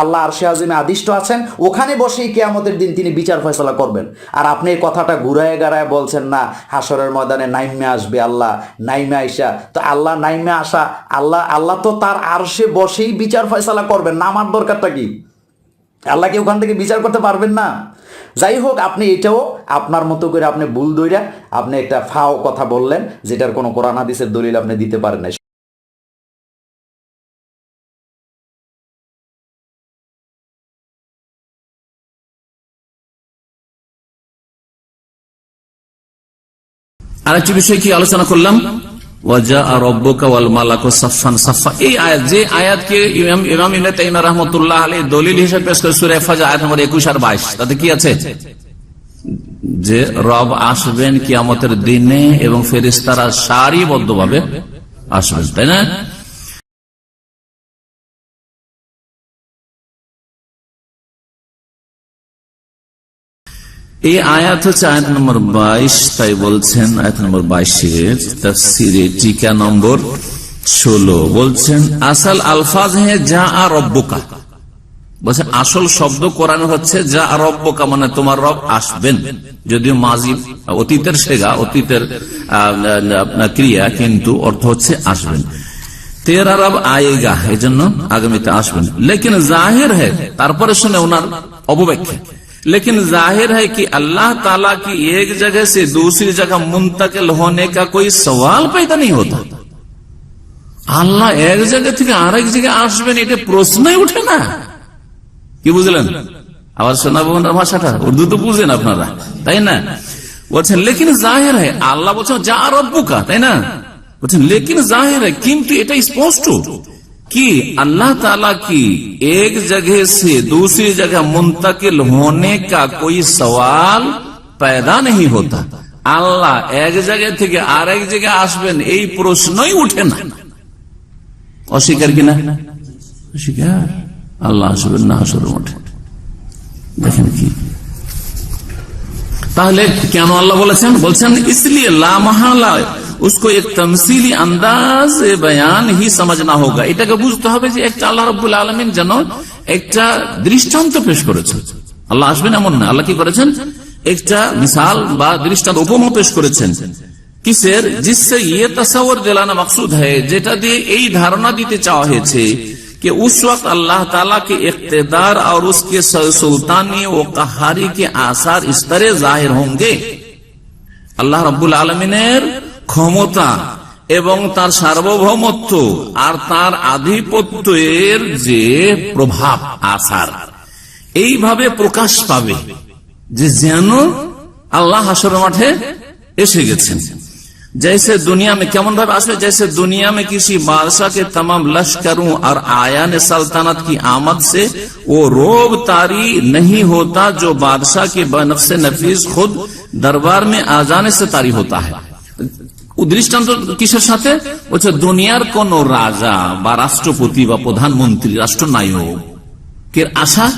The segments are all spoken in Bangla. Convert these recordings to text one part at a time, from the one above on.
আল্লাহ আরশে আজিমে আদিষ্ট আছেন, ওখানে বসেই কেয়ামতের দিন তিনি বিচার ফয়সলা করবেন। আর আপনি এই কথাটা ঘুরায় গাড়ায় বলছেন না হাসরের ময়দানে নাইমে আসবে আল্লাহ, নাইমে আইসা। তো আল্লাহ নাইমে আসা, আল্লাহ আল্লাহ তো তার আরশে বসেই বিচার ফয়সলা করবেন না আমার দরকারটা কি? আল্লাহ কি ওখান থেকে বিচার করতে পারবেন না? যাই হোক, আপনি এটাও আপনার মতো করে আপনি ভুল দইরা আপনি একটা ফাও কথা বললেন, যেটার কোনো কোরআন হাদিসের দলিল আপনি দিতে পারেন না আরেকটি বিষয় কি আলোচনা করলাম? আর এই আয়াত, যে আয়াতকে রাহমাতুল্লাহ দলিল হিসেবে 21 আর 22 তাতে কি আছে? যে রব আসবেন কিয়ামতের দিনে এবং ফেরেশতারা সারিবদ্ধভাবে আসবেন, তাই না? এই আয়াত হচ্ছে আয়াত নম্বর বাইশ, তাই বলছেন আয়াত নম্বর বাইশের তফসিরে টিকা নম্বর ষোলো। বলছেন, আসল আলফাজ হে যা আর রব্বকা। বলছে আসল শব্দ কোরআন হচ্ছে যা আর রব্বকা মানে তোমার রব আসবেন। যদিও মাজি অতীতের সেগা, অতীতের ক্রিয়া, কিন্তু অর্থ হচ্ছে আসবেন। তেরা রব আয়েগা এই জন্য আগামীতে আসবেন। লেকিন জাহের হ্যাঁ তারপরে শুনে ওনার অবব্যাখ্যা। लेकिन जाहिर है कि अल्लाह ताला की एक जगह से दूसरी जगह मुंतकिल होने का कोई सवाल पैदा नहीं होता আল্লাহ এক জায়গা থেকে আরেক জায়গায় আসবেন এটা প্রশ্নই উঠে না কি বুঝলেন আবার শোনাবো ওনার ভাষাটা উর্দু তো বুঝেন আপনারা তাই না বলছেন লেকিন জাহের হয় আল্লাহ বলছেন যা রব্বুকা তাই না বলছেন লেকিন জাহের হয় কিন্তু এটা স্পষ্ট कि अल्लाह ताला की एक जगह से दूसरी जगह मुंतकिल होने का कोई सवाल पैदा नहीं होता আল্লাহ এক জায়গা থেকে আরেক জায়গায় আসবেন এই প্রশ্নই উঠে না অস্বীকার কিনা অস্বীকার আল্লাহ আসবেন না আসর ওঠে দেখেন কি তাহলে কেন আল্লাহ বলেছেন বলছেন इसलिए ला মহালা उसको एक तमसीली अंदाज बयान ही समझना होगा এটাকে বুঝতে হবে যে একটা আল্লাহ রব্বুল আলমিন যেন একটা দৃষ্টান্ত পেশ করেছে আল্লাহ আসবেন এমন না আল্লাহ কি করেছেন একটা মিসাল বা দৃষ্টান্ত উপমা পেশ করেছেন কিসের जिससे ये तस्वर दिलाना मकसूद है যেটা দিয়ে এই ধারণা দিতে চাওয়া হয়েছে कि उस वक्त अल्लाह ताला के इकतेदार और उसके सुल्तानी व कहारी के आसार इस तरह जाहिर होंगे আল্লাহ রব্বুল আলমিনের ক্ষমতা এবং তার সার্বভৌমত্ব আর তার আধিপত্যের যে প্রভাব আসার এইভাবে প্রকাশ পাবে যে যেন আল্লাহ হাসর মাঠে এসে গেছেন जैसे दुनिया में केमन भाव आसवे जैसे दुनिया में किसी बादशाह के तमाम लश्करों और आयान सल्तनत की आमद से वो रोब तारी नहीं होता जो बादशाह के बनफ से नफीस खुद दरबार में आ जाने से तारी होता है দৃষ্টান্ত কিসের সাথে? বলছে, দুনিয়ার কোন রাজা বা রাষ্ট্রপতি বা প্রধানমন্ত্রী, রাষ্ট্রনায়ক কে আশা?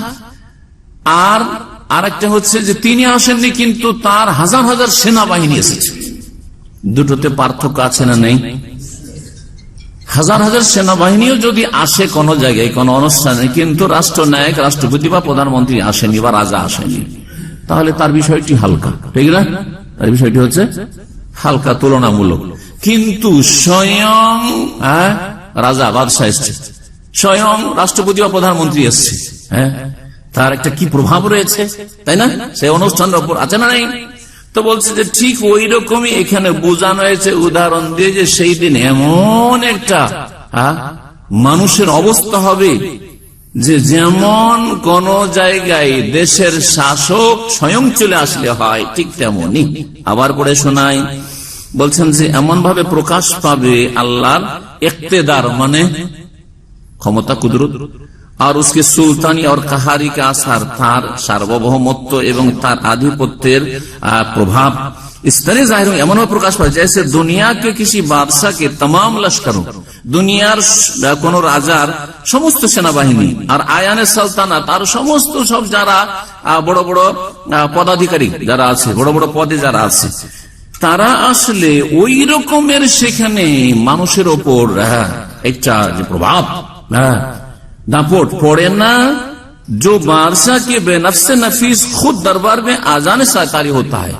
আর আরেকটা হচ্ছে যে, তিনি আসেননি, কিন্তু তার হাজার হাজার সেনাবাহিনী এসেছে। দুটোতে পার্থক্য আছে না নেই? হাজার হাজার সেনাবাহিনীও যদি আসে কোন জায়গায়, কোন অনুষ্ঠানে, কিন্তু রাষ্ট্রনায়ক, রাষ্ট্রপতি বা প্রধানমন্ত্রী আসেনি বা রাজা আসেনি তাহলে তার বিষয়টি হালকা, ঠিক না? তার বিষয়টি হচ্ছে হালকা তুলনামূলক। কিন্তু স্বয়ং হ্যাঁ, রাজা বাদশাহ এসছে। স্বয়ং রাষ্ট্রপতি বা প্রধানমন্ত্রী এসছে হ্যাঁ। তার একটা কি প্রভাব রয়েছে তাই না? সে অনুষ্ঠানের উপর আছে না নাই? তো বলছে যে ঠিক ওই রকমই এখানে বোঝানো হয়েছে উদাহরণ দিয়ে যে সেই দিন এমন একটা হ্যাঁ, মানুষের অবস্থা হবে যে যেমন কোন জায়গায় দেশের শাসক স্বয়ং চলে আসলে হয় ঠিক তেমনই। আবার পড়ে শোনাই বলছেন যে এমন ভাবে প্রকাশ পাবে আল্লাহর একতেদার মানে ক্ষমতা, কুদরত। আর উসকে সুলতানি আর কাহারি আসার তার সার্বভৌমত্ব এবং তার আধিপত্যের প্রভাব। দুনিয়ার কোন রাজার সমস্ত সেনাবাহিনী আর সালতানা তার সমস্ত সব যারা বড় বড় পদাধিকারী যারা আছে, বড় বড় পদে যারা আছে তারা আসলে ওই রকমের সেখানে মানুষের ওপর হ্যাঁ, একটা যে প্রভাব হ্যাঁ दापोट पड़े ना जो बादशाह के बेनफसे नफीस खुद दरबार में आजान साकारी होता है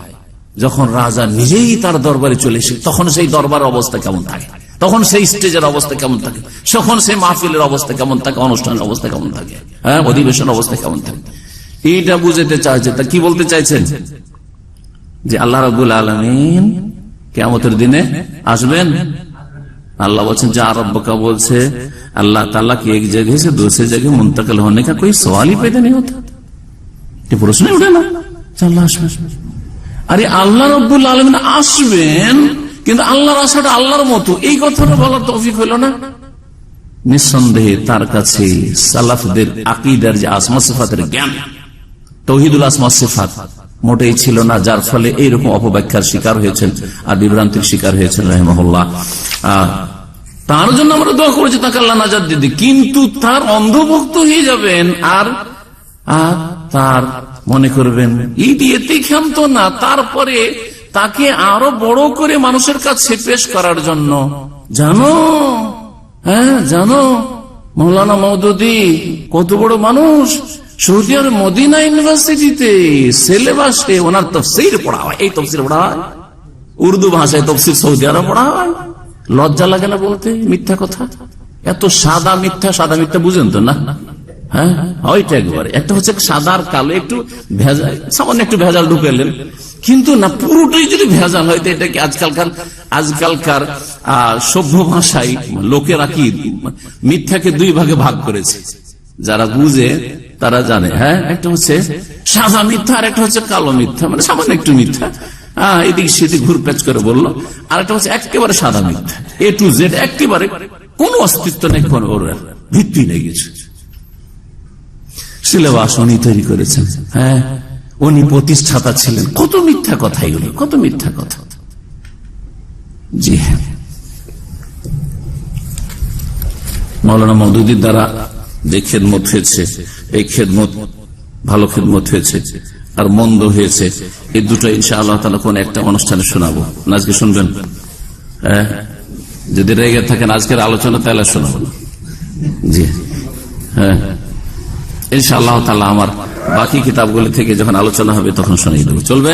যখন রাজা নিজেই তার দরবারে চলে এসে তখন সেই দরবারের অবস্থা কেমন থাকে তখন সেই স্টেজের অবস্থা কেমন থাকে তখন সেই মাহফিলের অবস্থা কেমন থাকে অনুষ্ঠানের অবস্থা কেমন থাকে হ্যাঁ অধিবেশন অবস্থা কেমন থাকে এইটা বুঝতে চাইছে তা কি বলতে চাইছেন যে আল্লাহ রবুল আলমিন কেমতের দিনে আসবেন। আল্লাহ বলছেন, যে আরব্বকা বলছে, আল্লাহ তাল্লা কি এক জায়গায় সে দোষে জায়গায় মুন্তকাল হনে কা? সওয়ালই পেতে নেই হতো প্রশ্ন উঠে না। আল্লাহ আসবেন। আরে আল্লাহ রব্বুল আলমিন আসবেন, কিন্তু আল্লাহর আশাটা আল্লাহর মতো। এই কথাটা বলার তফিক হলো না। নিঃসন্দেহে তার কাছে সালাফদের আকিদার যে আসমা সিফাতের জ্ঞান, তৌহিদুল আসমা সিফাত মোটেই ছিল না, যার ফলে এইরকম অপব্যাখ্যার শিকার হয়েছেন আর বিভ্রান্তির শিকার হয়েছেন রহমহল্লা তার জন্য আমরা দোয়া করেছি তাকে আল্লাহ নাজাদ দিদি কিন্তু তার অন্ধভক্ত হয়ে যাবেন আর তার মনে করবেন এই দিয়েতেই ক্ষান্ত না, তারপরে তাকে আরও বড় করে মানুষের কাছে পেশ করার জন্য। জানো? হ্যাঁ জানো? মৌলানা মৌদুদি কত বড় মানুষ। সৌদি আরব মদিনা ইউনিভার্সিটিতে সিলেবাসে ওনার তফসির পড়া হয়। এই তফসির পড়া হয়? উর্দু ভাষায় তফসির সৌদি আরব পড়া হয়? লজ্জা লাগে না বলতে? মিথ্যা কথা? এত সাদা মিথ্যা সাদা মিথ্যা বুঝেন তো না? হ্যাঁ? একটা হচ্ছে সাদা আর কালো, একটু ভেজাল, সামান্য একটু ভেজাল কিন্তু না, পুরোটাই যদি ভেজাল আজকালকার আজকালকার সভ্য ভাষায় লোকেরা কি মিথ্যাকে দুই ভাগে ভাগ করেছে? যারা বুঝে তারা জানে হ্যাঁ? একটা হচ্ছে সাদা মিথ্যা আর একটা হচ্ছে কালো মিথ্যা মানে সামান্য একটু মিথ্যা। হ্যাঁ এদিক সেদিক ঘুরপ্যাচ করে বলল আর একটা হচ্ছে একেবারে সাদা মিথ্যা। এ টু জেড একেবারে কোনো অস্তিত্ব নেই ওর ভিত্তি নেই কিছু। সিলেবাস উনি তৈরি করেছেন হ্যাঁ? উনি প্রতিষ্ঠাতা ছিলেন। কত মিথ্যা কথা এগুলো, কত মিথ্যা কথা। জি হ্যাঁ। মৌলানা মৌদুদির দ্বারা যে খেদমত হয়েছে, এই খেদমত ভালো খেদমত হয়েছে আর মন্দ হয়েছে। এই দুটো ইনশা আল্লাহ তালা কোন একটা অনুষ্ঠানে শোনাবো। আজকে শুনবেন? হ্যাঁ? যদি রেগে থাকেন, আজকের আলোচনা তাহলে শোনাবো। জি। হ্যাঁ। ইনশা আল্লাহ তালা আমার বাকি কিতাবগুলি থেকে যখন আলোচনা হবে তখন শুনিয়ে দেবো। চলবে?